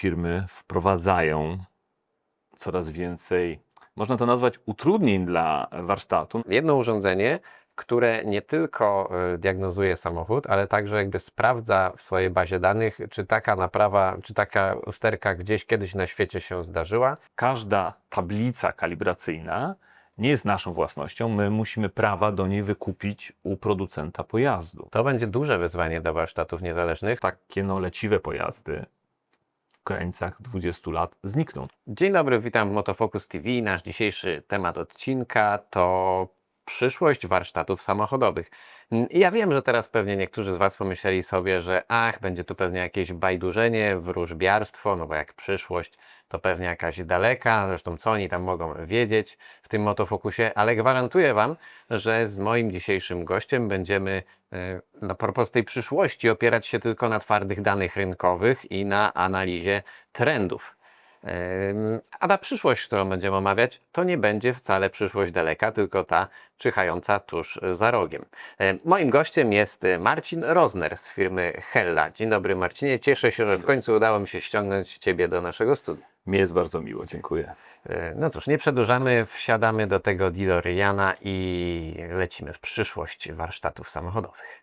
firmy wprowadzają coraz więcej, można to nazwać utrudnień dla warsztatu. Jedno urządzenie, które nie tylko y, diagnozuje samochód, ale także jakby sprawdza w swojej bazie danych, czy taka naprawa, czy taka usterka gdzieś kiedyś na świecie się zdarzyła. Każda tablica kalibracyjna nie jest naszą własnością. My musimy prawa do niej wykupić u producenta pojazdu. To będzie duże wyzwanie dla warsztatów niezależnych. Takie no leciwe pojazdy granicach 20 lat znikną. Dzień dobry, witam w Motofocus TV. Nasz dzisiejszy temat odcinka to przyszłość warsztatów samochodowych. Ja wiem, że teraz pewnie niektórzy z Was pomyśleli sobie, że ach, będzie tu pewnie jakieś bajdurzenie, wróżbiarstwo, no bo jak przyszłość, to pewnie jakaś daleka, zresztą co oni tam mogą wiedzieć w tym motofokusie, ale gwarantuję Wam, że z moim dzisiejszym gościem będziemy e, na propos tej przyszłości opierać się tylko na twardych danych rynkowych i na analizie trendów. A ta przyszłość, którą będziemy omawiać, to nie będzie wcale przyszłość daleka, tylko ta czyhająca tuż za rogiem. Moim gościem jest Marcin Rozner z firmy Hella. Dzień dobry Marcinie, cieszę się, że w końcu udało mi się ściągnąć Ciebie do naszego studia. Mi jest bardzo miło, dziękuję. Y, No cóż, nie przedłużamy, wsiadamy do tego DeLoreana i lecimy w przyszłość warsztatów samochodowych.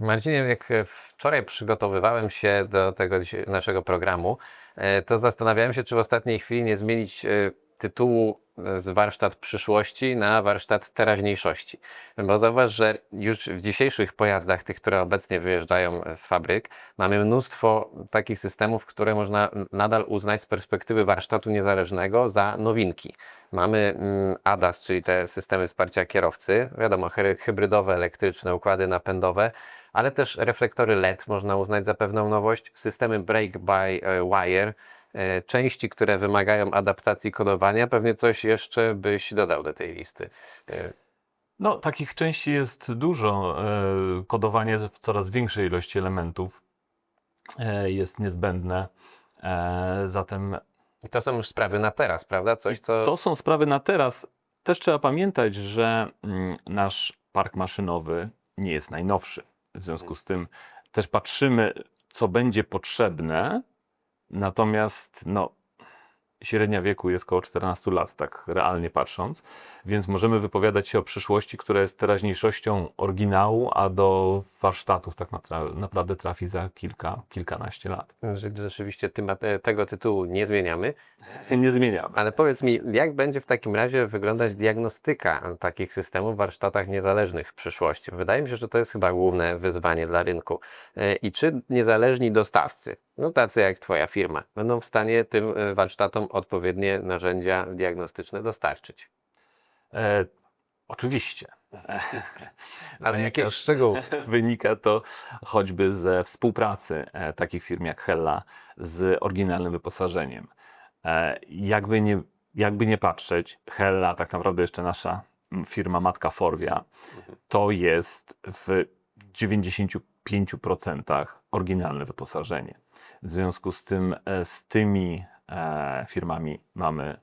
Marcinie, jak e, wczoraj przygotowywałem się do tego naszego programu, e, to zastanawiałem się, czy w ostatniej chwili nie zmienić e, tytułu z warsztat przyszłości na warsztat teraźniejszości. Bo zauważ, że już w dzisiejszych pojazdach, tych, które obecnie wyjeżdżają z fabryk, mamy mnóstwo takich systemów, które można nadal uznać z perspektywy warsztatu niezależnego za nowinki. Mamy mm, ADAS, czyli te systemy wsparcia kierowcy, wiadomo, hy- hybrydowe, elektryczne, układy napędowe, ale też reflektory LED można uznać za pewną nowość, systemy brake by e, wire, e, części, które wymagają adaptacji kodowania. Pewnie coś jeszcze byś dodał do tej listy. E, No, takich części jest dużo. Kodowanie w coraz większej ilości elementów jest niezbędne. Zatem I to są już sprawy na teraz, prawda? Coś, co... to są sprawy na teraz. Też trzeba pamiętać, że mm, nasz park maszynowy nie jest najnowszy. W związku z tym też patrzymy, co będzie potrzebne. Natomiast no, średnia wieku jest około 14 lat, tak realnie patrząc, więc możemy wypowiadać się o przyszłości, która jest teraźniejszością oryginału, a do warsztatów tak naprawdę trafi za kilka, kilkanaście lat. że rzeczywiście tym, tego tytułu nie zmieniamy. Nie zmieniamy. Ale powiedz mi, jak będzie w takim razie wyglądać diagnostyka takich systemów w warsztatach niezależnych w przyszłości? Wydaje mi się, że to jest chyba główne wyzwanie dla rynku. E, I czy niezależni dostawcy, no tacy jak Twoja firma, będą w stanie tym e, warsztatom odpowiednie narzędzia diagnostyczne dostarczyć? E, oczywiście. Ale Wynika- jakieś szczegóły? Wynika to choćby ze współpracy e, takich firm jak Hella z oryginalnym wyposażeniem. E, jakby, nie, jakby nie patrzeć, Hella, tak naprawdę jeszcze nasza mm, firma matka Forvia, to jest w 95% oryginalne wyposażenie. W związku z tym e, z tymi e, firmami mamy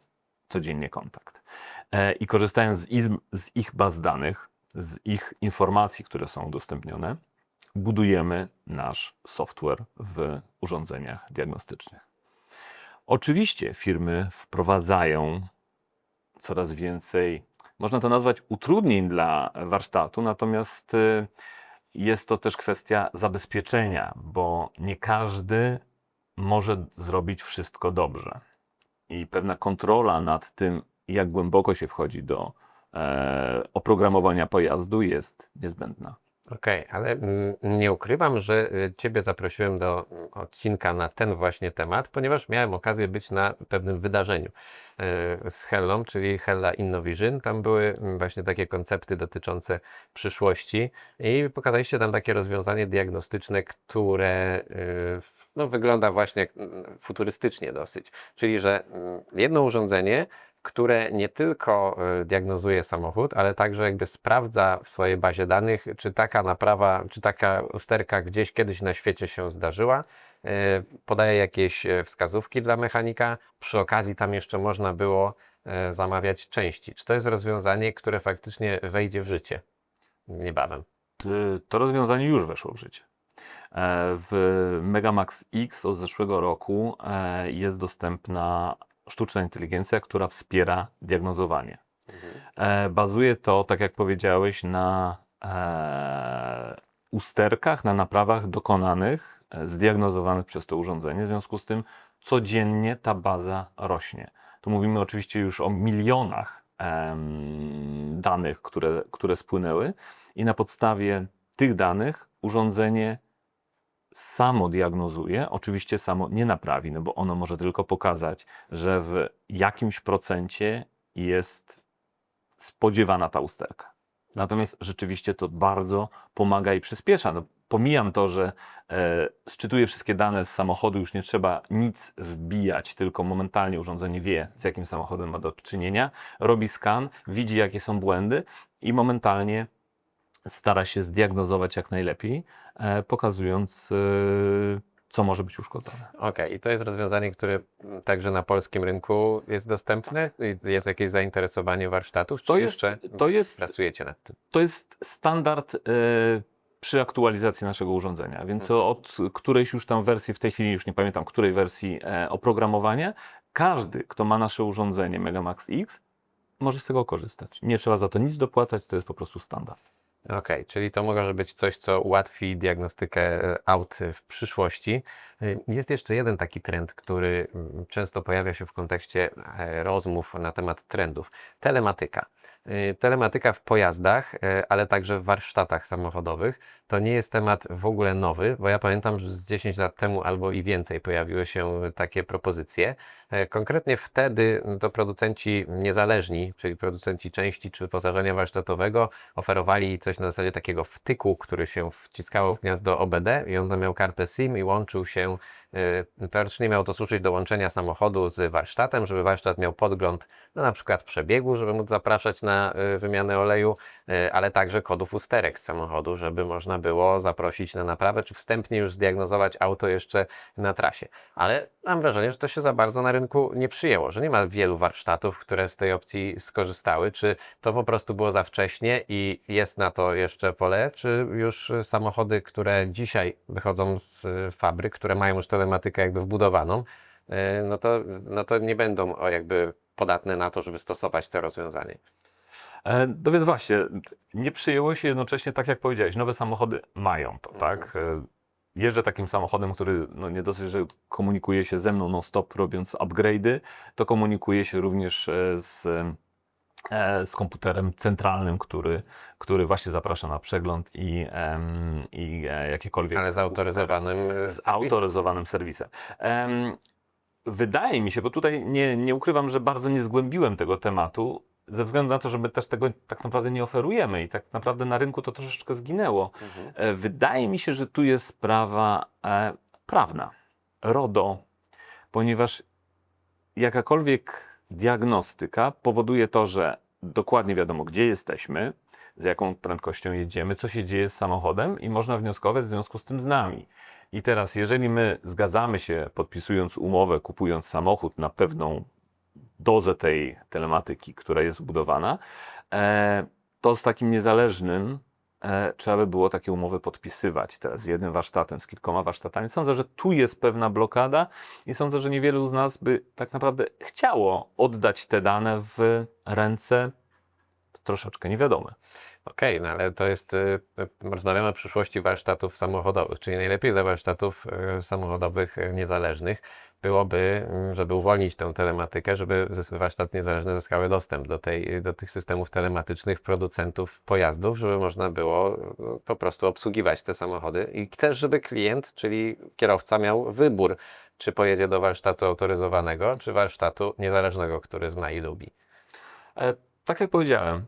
codziennie kontakt. E, I korzystając z, ich baz danych, z ich informacji, które są udostępnione, budujemy nasz software w urządzeniach diagnostycznych. Oczywiście firmy wprowadzają coraz więcej, można to nazwać utrudnień dla warsztatu, natomiast jest to też kwestia zabezpieczenia, bo nie każdy może zrobić wszystko dobrze. I pewna kontrola nad tym, jak głęboko się wchodzi do e, oprogramowania pojazdu, jest niezbędna. Okej, ale mm, nie ukrywam, że y, Ciebie zaprosiłem do mm, odcinka na ten właśnie temat, ponieważ miałem okazję być na pewnym wydarzeniu z Hellą, czyli Hella Innovision. Tam były mm, właśnie takie koncepty dotyczące przyszłości i pokazaliście tam takie rozwiązanie diagnostyczne, które y, no, wygląda właśnie mm, futurystycznie dosyć. Czyli, że mm, jedno urządzenie które nie tylko y, diagnozuje samochód, ale także jakby sprawdza w swojej bazie danych, czy taka naprawa, czy taka usterka gdzieś kiedyś na świecie się zdarzyła. Y, Podaje jakieś y, wskazówki dla mechanika. Przy okazji tam jeszcze można było y, zamawiać części. Czy to jest rozwiązanie, które faktycznie wejdzie w życie niebawem? to rozwiązanie już weszło w życie. E, W Megamax X od zeszłego roku e, jest dostępna sztuczna inteligencja, która wspiera diagnozowanie. E, Bazuje to, tak jak powiedziałeś, na e, usterkach, na naprawach dokonanych, e, zdiagnozowanych przez to urządzenie. W związku z tym codziennie ta baza rośnie. Tu mówimy oczywiście już o milionach em, danych, które, które spłynęły, i na podstawie tych danych urządzenie samo diagnozuje, oczywiście samo nie naprawi, no bo ono może tylko pokazać, że w jakimś procencie jest spodziewana ta usterka. Natomiast rzeczywiście to bardzo pomaga i przyspiesza. No, pomijam to, że e, szczytuje wszystkie dane z samochodu, już nie trzeba nic wbijać, tylko momentalnie urządzenie wie, z jakim samochodem ma do czynienia, robi skan, widzi, jakie są błędy i momentalnie stara się zdiagnozować jak najlepiej, e, pokazując, e, co może być uszkodzone. Okej, i to jest rozwiązanie, które także na polskim rynku jest dostępne? I Jest jakieś zainteresowanie warsztatów? Czy To jest- jeszcze to jest- pracujecie nad tym? To jest standard e, przy aktualizacji naszego urządzenia, więc Mhm. od którejś już tam wersji, w tej chwili już nie pamiętam, której wersji e, oprogramowania, każdy, kto ma nasze urządzenie Megamax X, może z tego korzystać. Nie trzeba za to nic dopłacać, to jest po prostu standard. Okej, czyli to może być coś, co ułatwi diagnostykę e, aut w przyszłości. Y, Jest jeszcze jeden taki trend, który mm, często pojawia się w kontekście e, rozmów na temat trendów. Telematyka. Y, Telematyka w pojazdach, e, ale także w warsztatach samochodowych. To nie jest temat w ogóle nowy, bo ja pamiętam, że z 10 lat temu albo i więcej pojawiły się takie propozycje. E, Konkretnie wtedy to producenci niezależni, czyli producenci części czy wyposażenia warsztatowego, oferowali coś na zasadzie takiego wtyku, który się wciskało w gniazdo OBD i on miał kartę SIM i łączył się, y, teoretycznie miał to służyć do łączenia samochodu z warsztatem, żeby warsztat miał podgląd no, na przykład przebiegu, żeby móc zapraszać na y, wymianę oleju, y, ale także kodów usterek z samochodu, żeby można było zaprosić na naprawę, czy wstępnie już zdiagnozować auto jeszcze na trasie. Ale mam wrażenie, że to się za bardzo na rynku nie przyjęło, że nie ma wielu warsztatów, które z tej opcji skorzystały. Czy to po prostu było za wcześnie i jest na to jeszcze pole, czy już samochody, które dzisiaj wychodzą z y, fabryk, które mają już telematykę jakby wbudowaną, y, no to, no to nie będą jakby podatne na to, żeby stosować to rozwiązanie. E, No więc właśnie, nie przyjęło się jednocześnie, tak jak powiedziałeś, nowe samochody mają to, tak? E, Jeżdżę takim samochodem, który no nie dosyć, że komunikuje się ze mną non-stop robiąc upgrade'y, to komunikuje się również e, z, e, z komputerem centralnym, który, który właśnie zaprasza na przegląd i, i e, jakiekolwiek Ale zautoryzowanym y, z serwisem. autoryzowanym serwisem. Em, wydaje mi się, bo tutaj nie, nie ukrywam, że bardzo nie zgłębiłem tego tematu, ze względu na to, że my też tego tak naprawdę nie oferujemy i tak naprawdę na rynku to troszeczkę zginęło. Mhm. E, Wydaje mi się, że tu jest sprawa e, prawna, RODO, ponieważ jakakolwiek diagnostyka powoduje to, że dokładnie wiadomo, gdzie jesteśmy, z jaką prędkością jedziemy, co się dzieje z samochodem i można wnioskować w związku z tym z nami. I teraz, jeżeli my zgadzamy się, podpisując umowę, kupując samochód na pewną dozę tej telematyki, która jest wbudowana, e, to z takim niezależnym trzeba by było takie umowy podpisywać teraz z jednym warsztatem, z kilkoma warsztatami. Sądzę, że tu jest pewna blokada i sądzę, że niewielu z nas by tak naprawdę chciało oddać te dane w ręce troszeczkę niewiadome. Okej, no ale to jest, y, rozmawiamy o przyszłości warsztatów samochodowych, czyli najlepiej dla warsztatów y, samochodowych y, niezależnych byłoby, y, żeby uwolnić tę telematykę, żeby zes- warsztat niezależny zyskały dostęp do, tej, do tych systemów telematycznych producentów pojazdów, żeby można było y, po prostu obsługiwać te samochody i też, żeby klient, czyli kierowca miał wybór, czy pojedzie do warsztatu autoryzowanego, czy warsztatu niezależnego, który zna i lubi. E, tak jak powiedziałem,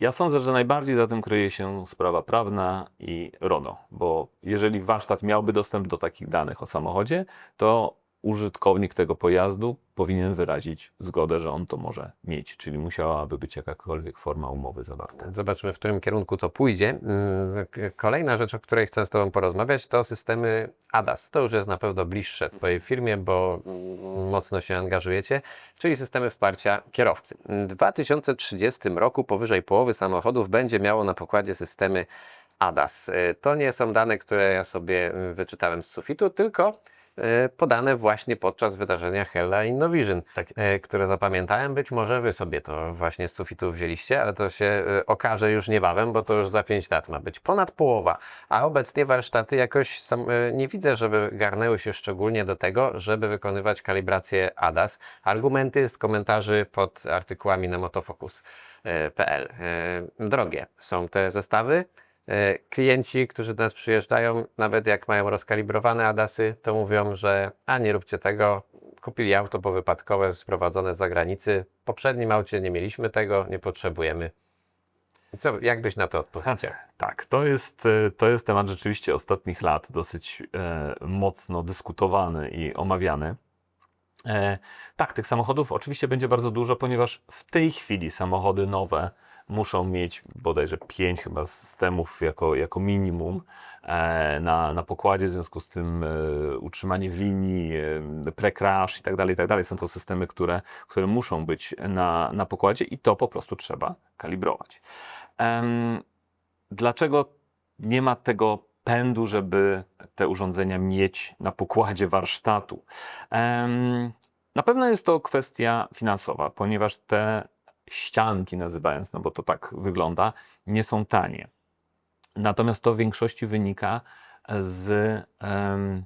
ja sądzę, że najbardziej za tym kryje się sprawa prawna i RODO, bo jeżeli warsztat miałby dostęp do takich danych o samochodzie, to użytkownik tego pojazdu powinien wyrazić zgodę, że on to może mieć, czyli musiałaby być jakakolwiek forma umowy zawarta. Zobaczmy, w którym kierunku to pójdzie. Mm, Kolejna rzecz, o której chcę z Tobą porozmawiać, to systemy ADAS. To już jest na pewno bliższe Twojej firmie, bo mm, mocno się angażujecie, czyli systemy wsparcia kierowcy. W 2030 roku powyżej połowy samochodów będzie miało na pokładzie systemy ADAS. To nie są dane, które ja sobie y, wyczytałem z sufitu, tylko podane właśnie podczas wydarzenia Hella Innovision, Tak y, które zapamiętałem. Być może wy sobie to właśnie z sufitu wzięliście, ale to się y, okaże już niebawem, bo to już za 5 lat ma być ponad połowa. A obecnie warsztaty jakoś sam, nie widzę, żeby garnęły się szczególnie do tego, żeby wykonywać kalibrację ADAS. Argumenty z komentarzy pod artykułami na motofocus.pl. Drogie są te zestawy. E, Klienci, którzy do nas przyjeżdżają, nawet jak mają rozkalibrowane ADASy, to mówią, że a nie róbcie tego, kupili auto powypadkowe sprowadzone z zagranicy. W poprzednim aucie nie mieliśmy tego, nie potrzebujemy. Co, jak byś na to odpowiedział? Tak, to jest, e, to jest temat rzeczywiście ostatnich lat dosyć e, mocno dyskutowany i omawiany. E, tak, tych samochodów oczywiście będzie bardzo dużo, ponieważ w tej chwili samochody nowe muszą mieć bodajże 5 chyba systemów jako, jako minimum e, na, na pokładzie, w związku z tym e, utrzymanie w linii, e, pre-crash i tak dalej, i tak dalej. Są to systemy, które, które muszą być na, na pokładzie i to po prostu trzeba kalibrować. Dlaczego nie ma tego pędu, żeby te urządzenia mieć na pokładzie warsztatu? Na pewno jest to kwestia finansowa, ponieważ te ścianki, nazywając, no bo to tak wygląda, nie są tanie. Natomiast to w większości wynika z em,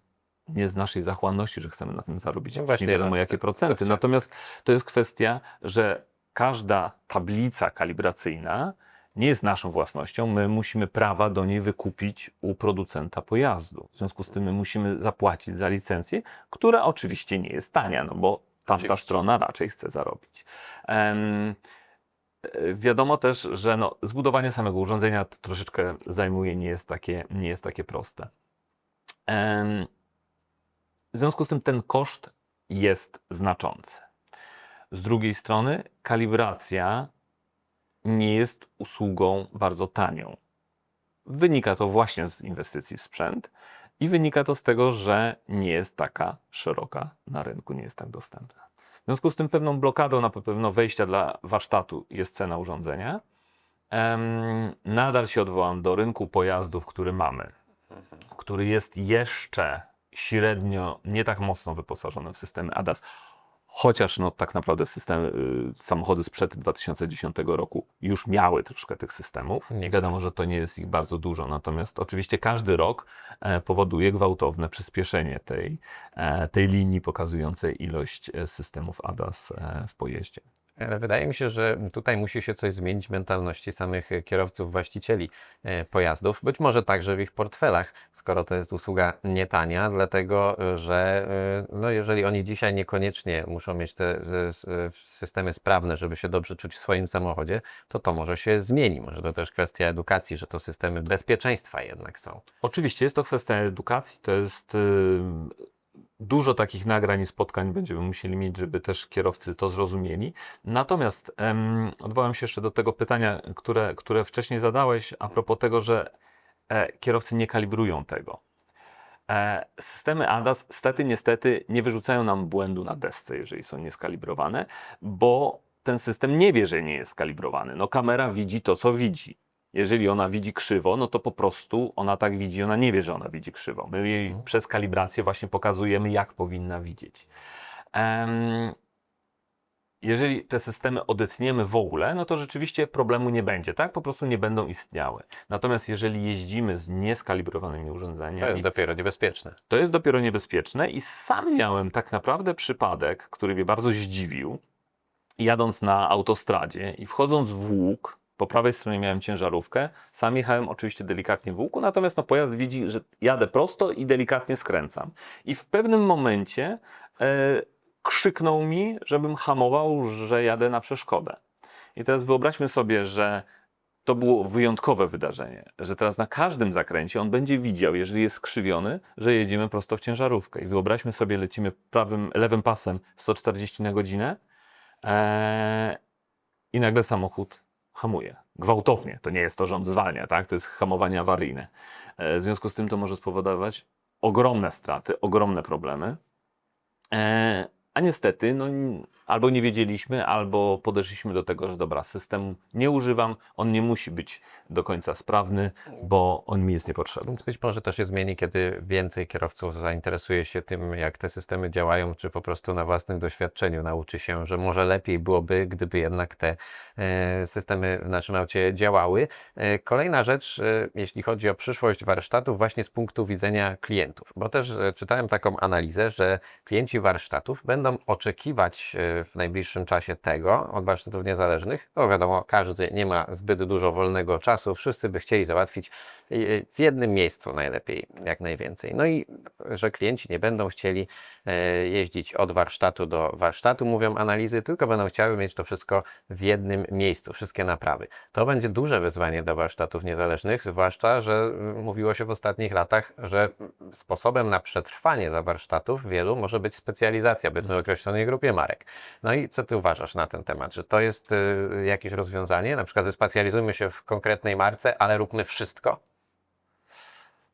nie z naszej zachłanności, że chcemy na tym zarobić No właśnie, nie wiadomo no, jakie to- to procenty. chciałem. Natomiast to jest kwestia, że każda tablica kalibracyjna nie jest naszą własnością. My musimy prawa do niej wykupić u producenta pojazdu. W związku z tym my musimy zapłacić za licencję, która oczywiście nie jest tania, no bo tamta strona raczej chce zarobić. E, Wiadomo też, że no, zbudowanie samego urządzenia to troszeczkę zajmuje, nie jest takie, nie jest takie proste. W związku z tym ten koszt jest znaczący. Z drugiej strony kalibracja nie jest usługą bardzo tanią. Wynika to właśnie z inwestycji w sprzęt i wynika to z tego, że nie jest taka szeroka na rynku, nie jest tak dostępna. W związku z tym pewną blokadą na pewno wejścia dla warsztatu jest cena urządzenia. Nadal się odwołam do rynku pojazdów, który mamy, który jest jeszcze średnio nie tak mocno wyposażony w systemy ADAS. Chociaż no, tak naprawdę systemy, y, samochody sprzed 2010 roku już miały troszkę tych systemów. Nie. Wiadomo, że to nie jest ich bardzo dużo, natomiast oczywiście każdy rok e, powoduje gwałtowne przyspieszenie tej, e, tej linii pokazującej ilość e, systemów ADAS e, w pojeździe. Ale wydaje mi się, że tutaj musi się coś zmienić w mentalności samych kierowców, właścicieli e, pojazdów. Być może także w ich portfelach, skoro to jest usługa nietania, dlatego e, że e, no, jeżeli oni dzisiaj niekoniecznie muszą mieć te systemy sprawne, żeby się dobrze czuć w swoim samochodzie, to to może się zmieni. Może to też kwestia edukacji, że to systemy bezpieczeństwa jednak są. Oczywiście jest to kwestia edukacji, to jest y, dużo takich nagrań i spotkań będziemy musieli mieć, żeby też kierowcy to zrozumieli. Natomiast em, odwołam się jeszcze do tego pytania, które, które wcześniej zadałeś a propos tego, że e, kierowcy nie kalibrują tego. E, systemy ADAS stety, niestety nie wyrzucają nam błędu na desce, jeżeli są nieskalibrowane, bo ten system nie wie, że nie jest skalibrowany. No kamera widzi to, co widzi. Jeżeli ona widzi krzywo, no to po prostu ona tak widzi, ona nie wie, że ona widzi krzywo. My jej przez kalibrację właśnie pokazujemy, jak powinna widzieć. Em, jeżeli te systemy odetniemy w ogóle, no to rzeczywiście problemu nie będzie, tak? Po prostu nie będą istniały. Natomiast jeżeli jeździmy z nieskalibrowanymi To urządzeniami, jest dopiero niebezpieczne. to jest dopiero niebezpieczne i sam miałem tak naprawdę przypadek, który mnie bardzo zdziwił. Jadąc na autostradzie i wchodząc w łuk, po prawej stronie miałem ciężarówkę, sam jechałem oczywiście delikatnie w łuku, natomiast no, pojazd widzi, że jadę prosto i delikatnie skręcam. I w pewnym momencie e, krzyknął mi, żebym hamował, że jadę na przeszkodę. I teraz wyobraźmy sobie, że to było wyjątkowe wydarzenie, że teraz na każdym zakręcie on będzie widział, jeżeli jest skrzywiony, że jedziemy prosto w ciężarówkę. I wyobraźmy sobie, lecimy prawym, lewym pasem 140 na godzinę eee, i nagle samochód hamuje. Gwałtownie. To nie jest to, że on zwalnia, tak? To jest hamowanie awaryjne. E, w związku z tym to może spowodować ogromne straty, ogromne problemy. E, a niestety, no, albo nie wiedzieliśmy, albo podeszliśmy do tego, że dobra, systemu nie używam, on nie musi być do końca sprawny, bo on mi jest niepotrzebny. Więc być może to się zmieni, kiedy więcej kierowców zainteresuje się tym, jak te systemy działają, czy po prostu na własnym doświadczeniu nauczy się, że może lepiej byłoby, gdyby jednak te e, systemy w naszym aucie działały. E, Kolejna rzecz, e, jeśli chodzi o przyszłość warsztatów, właśnie z punktu widzenia klientów, bo też czytałem taką analizę, że klienci warsztatów będą oczekiwać w najbliższym czasie tego od warsztatów niezależnych. No wiadomo, każdy nie ma zbyt dużo wolnego czasu, wszyscy by chcieli załatwić e, w jednym miejscu najlepiej, jak najwięcej. No i że klienci nie będą chcieli e, jeździć od warsztatu do warsztatu, mówią analizy, tylko będą chciały mieć to wszystko w jednym miejscu, wszystkie naprawy. To będzie duże wyzwanie dla warsztatów niezależnych, zwłaszcza, że mm, mówiło się w ostatnich latach, że sposobem na przetrwanie dla warsztatów wielu może być specjalizacja, powiedzmy określonej grupie marek. No i co ty uważasz na ten temat? Że to jest y, jakieś rozwiązanie? Na przykład wyspecjalizujmy się w konkretnej marce, ale róbmy wszystko?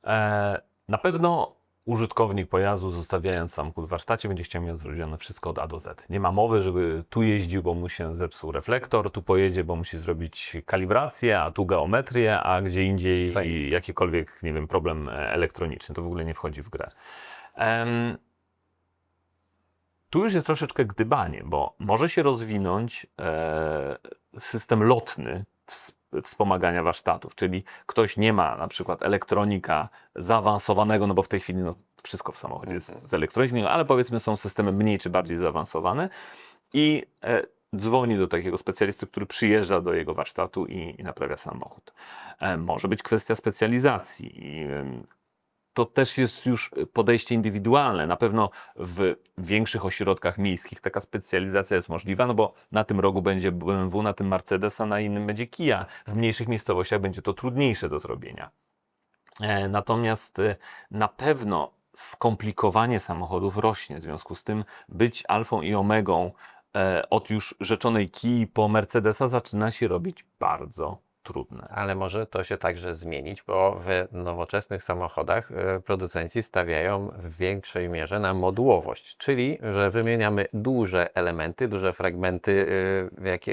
E, na pewno użytkownik pojazdu, zostawiając samochód w warsztacie, będzie chciał mieć zrobione wszystko od A do Z. Nie ma mowy, żeby tu jeździł, bo mu się zepsuł reflektor, tu pojedzie, bo musi zrobić kalibrację, a tu geometrię, a gdzie indziej i jakikolwiek, nie wiem, problem e, elektroniczny. To w ogóle nie wchodzi w grę. Tu już jest troszeczkę gdybanie, bo może się rozwinąć e, system lotny ws- wspomagania warsztatów, czyli ktoś nie ma na przykład elektronika zaawansowanego, no bo w tej chwili no, wszystko w samochodzie jest z elektroniką, ale powiedzmy są systemy mniej czy bardziej zaawansowane i e, dzwoni do takiego specjalisty, który przyjeżdża do jego warsztatu i, i naprawia samochód. E, może być kwestia specjalizacji i to też jest już podejście indywidualne. Na pewno w większych ośrodkach miejskich taka specjalizacja jest możliwa, no bo na tym rogu będzie BMW, na tym Mercedes, a na innym będzie Kia. W mniejszych miejscowościach będzie to trudniejsze do zrobienia. E, Natomiast e, na pewno skomplikowanie samochodów rośnie. W związku z tym być alfą i omegą e, od już rzeczonej Kii po Mercedesa zaczyna się robić bardzo trudne. Ale może to się także zmienić, bo w nowoczesnych samochodach e, producenci stawiają w większej mierze na modułowość, czyli że wymieniamy duże elementy, duże fragmenty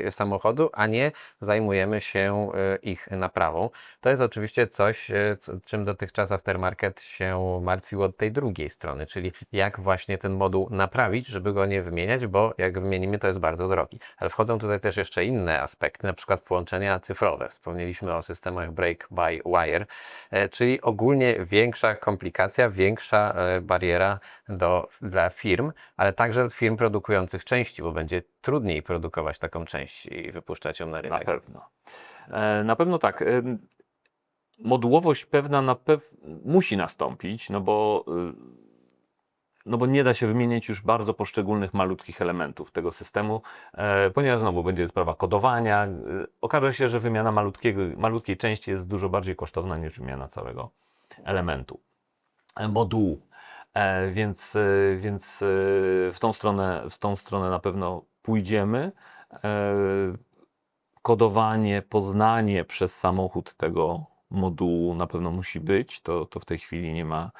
e, samochodu, a nie zajmujemy się e, ich naprawą. To jest oczywiście coś, co- czym dotychczas aftermarket się martwił od tej drugiej strony, czyli jak właśnie ten moduł naprawić, żeby go nie wymieniać, bo jak wymienimy, to jest bardzo drogi. Ale wchodzą tutaj też jeszcze inne aspekty, na przykład połączenia cyfrowe. Wspomnieliśmy o systemach break by wire, e, czyli ogólnie większa komplikacja, większa e, bariera do, dla firm, ale także firm produkujących części, bo będzie trudniej produkować taką część i wypuszczać ją na Na rynek. pewno. E, Na pewno tak. Modułowość pewna na pew musi nastąpić, no bo, y, no bo nie da się wymieniać już bardzo poszczególnych malutkich elementów tego systemu, e, ponieważ znowu będzie sprawa kodowania. y, Okaże się, że wymiana malutkiego, malutkiej części jest dużo bardziej kosztowna niż wymiana całego elementu, e, modułu. E, Więc, e, więc e, w tą stronę, w tą stronę na pewno pójdziemy. E, kodowanie, poznanie przez samochód tego modułu na pewno musi być. To, to w tej chwili nie ma,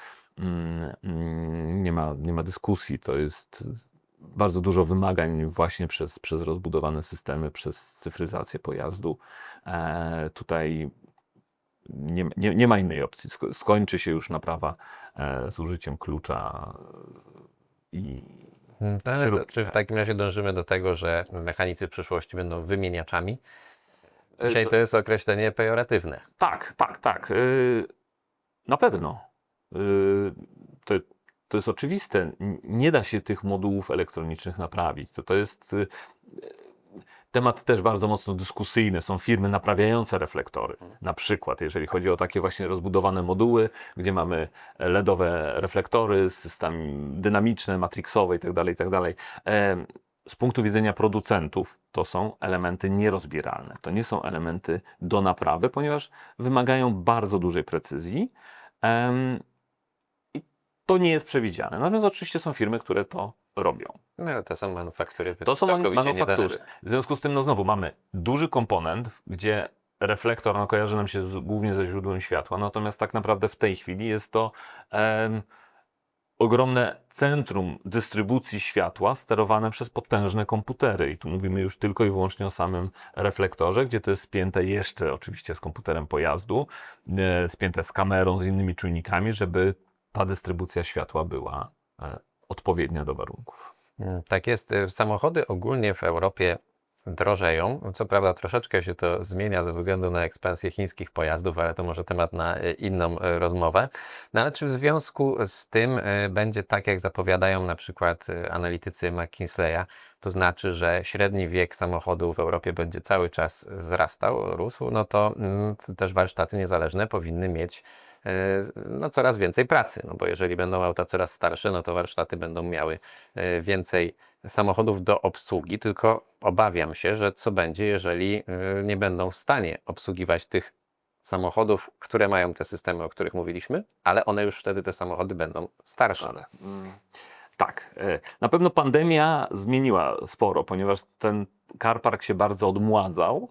nie ma, nie ma dyskusji. To jest bardzo dużo wymagań właśnie przez, przez rozbudowane systemy, przez cyfryzację pojazdu. E, tutaj nie, nie, nie ma innej opcji. Sko- skończy się już naprawa e, z użyciem klucza i Mm, ale to, czy w tak. takim razie dążymy do tego, że mechanicy przyszłości będą wymieniaczami? E, Dzisiaj to- to jest określenie pejoratywne. Tak, tak, tak. y, Na pewno. Y, To, to jest oczywiste. Nie da się tych modułów elektronicznych naprawić. To, to jest y, temat też bardzo mocno dyskusyjny. Są firmy naprawiające reflektory. Na przykład, jeżeli chodzi o takie właśnie rozbudowane moduły, gdzie mamy LEDowe reflektory, systemy dynamiczne, matrixowe itd., itd. Em, Z punktu widzenia producentów to są elementy nierozbieralne. To nie są elementy do naprawy, ponieważ wymagają bardzo dużej precyzji. To nie jest przewidziane. Natomiast oczywiście są firmy, które to robią. No, ale to są manufaktury To są manufaktury. W związku z tym, no znowu, mamy duży komponent, gdzie reflektor no, kojarzy nam się z, głównie ze źródłem światła, natomiast tak naprawdę w tej chwili jest to em, ogromne centrum dystrybucji światła sterowane przez potężne komputery. I tu mówimy już tylko i wyłącznie o samym reflektorze, gdzie to jest spięte jeszcze oczywiście z komputerem pojazdu, e, spięte z kamerą, z innymi czujnikami, żeby ta dystrybucja światła była e, odpowiednia do warunków. Mm, Tak jest. Y, Samochody ogólnie w Europie drożeją. Co prawda troszeczkę się to zmienia ze względu na ekspansję chińskich pojazdów, ale to może temat na y, inną rozmowę. No ale czy w związku z tym będzie tak, jak zapowiadają na przykład analitycy McKinseya, to znaczy, że średni wiek samochodu w Europie będzie cały czas wzrastał, rósł, no to mm, też warsztaty niezależne powinny mieć e, no, coraz więcej pracy, no bo jeżeli będą auta coraz starsze, no to warsztaty będą miały e, więcej samochodów do obsługi, tylko obawiam się, że co będzie, jeżeli e, nie będą w stanie obsługiwać tych samochodów, które mają te systemy, o których mówiliśmy, ale one już wtedy te samochody będą starsze. Ale, mm, tak, e, na pewno pandemia zmieniła sporo, ponieważ ten car park się bardzo odmładzał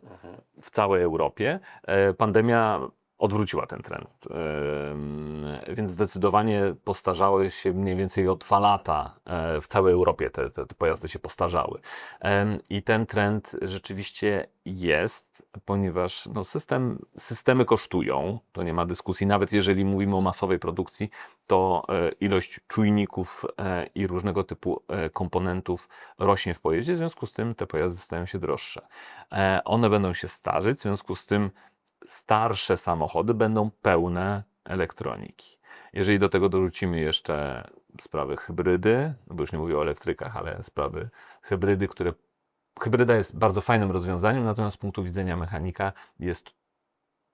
w całej Europie. E, Pandemia odwróciła ten trend, więc zdecydowanie postarzały się mniej więcej o dwa lata e, w całej Europie te, te, te pojazdy się postarzały. I ten trend rzeczywiście jest, ponieważ no, system, systemy kosztują, to nie ma dyskusji, nawet jeżeli mówimy o masowej produkcji, to e, ilość czujników e, i różnego typu komponentów rośnie w pojeździe, w związku z tym te pojazdy stają się droższe. One będą się starzeć, w związku z tym starsze samochody będą pełne elektroniki. Jeżeli do tego dorzucimy jeszcze sprawy hybrydy, no bo już nie mówię o elektrykach, ale sprawy hybrydy, które hybryda jest bardzo fajnym rozwiązaniem, natomiast z punktu widzenia mechanika jest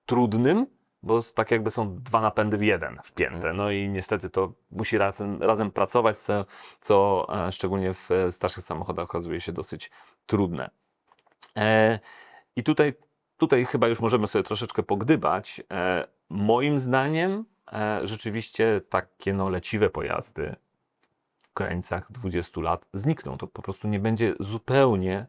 trudnym, bo tak jakby są dwa napędy w jeden wpięte. No i niestety to musi razem, razem pracować, co, co e, szczególnie w starszych samochodach okazuje się dosyć trudne. E, I tutaj, tutaj chyba już możemy sobie troszeczkę pogdybać. E, moim zdaniem e, rzeczywiście takie no, leciwe pojazdy w granicach 20 lat znikną. To po prostu nie będzie zupełnie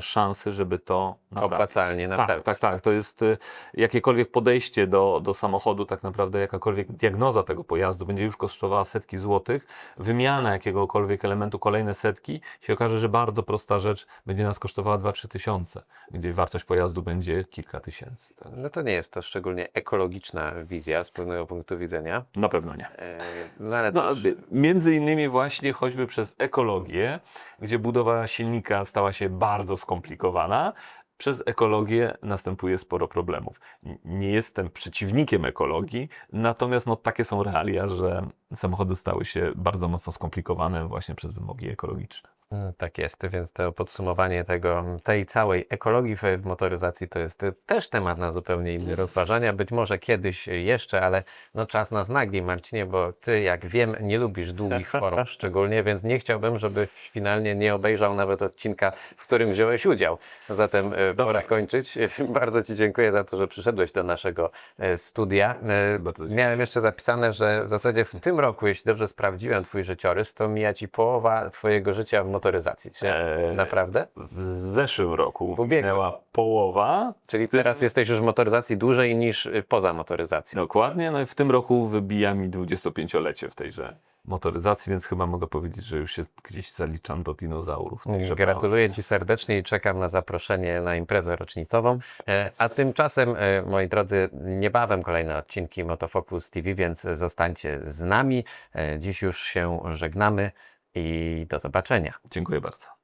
szansy, żeby to naprawić. Opłacalnie Tak, naprawdę. tak, tak. To jest y, jakiekolwiek podejście do, do samochodu, tak naprawdę jakakolwiek diagnoza tego pojazdu będzie już kosztowała setki złotych. Wymiana jakiegokolwiek elementu, kolejne setki, się okaże, że bardzo prosta rzecz będzie nas kosztowała 2-3 tysiące, gdzie wartość pojazdu będzie kilka tysięcy. Tak. No to nie jest to szczególnie ekologiczna wizja z pewnego punktu widzenia. Na pewno nie. E, No ale No, cóż, między innymi właśnie choćby przez ekologię, gdzie budowa silnika stała się bardzo skomplikowana. Przez ekologię następuje sporo problemów. Nie jestem przeciwnikiem ekologii, natomiast no, takie są realia, że samochody stały się bardzo mocno skomplikowane właśnie przez wymogi ekologiczne. Mm, Tak jest, więc to podsumowanie tego, tej całej ekologii w, motoryzacji to jest też temat na zupełnie inny rozważania. Być może kiedyś jeszcze, ale no czas nas nagli, Marcinie, bo ty, jak wiem, nie lubisz długich form szczególnie, więc nie chciałbym, żebyś finalnie nie obejrzał nawet odcinka, w którym wziąłeś udział. Zatem pora kończyć. Bardzo Ci dziękuję za to, że przyszedłeś do naszego e, studia. E. Miałem jeszcze zapisane, że w zasadzie w tym roku, jeśli dobrze sprawdziłem Twój życiorys, to mija Ci połowa Twojego życia w motoryzacji. Czy Eee, naprawdę? W zeszłym roku minęła połowa. Czyli teraz jesteś już w motoryzacji dłużej niż y, poza motoryzacją. Dokładnie, no i w tym roku wybija mi 25-lecie w tejże motoryzacji, więc chyba mogę powiedzieć, że już się gdzieś zaliczam do dinozaurów. Także Gratuluję Ci serdecznie i czekam na zaproszenie na imprezę rocznicową. E, A tymczasem, e, moi drodzy, niebawem kolejne odcinki Motofocus TV, więc zostańcie z nami. E, Dziś już się żegnamy i do zobaczenia. Dziękuję bardzo.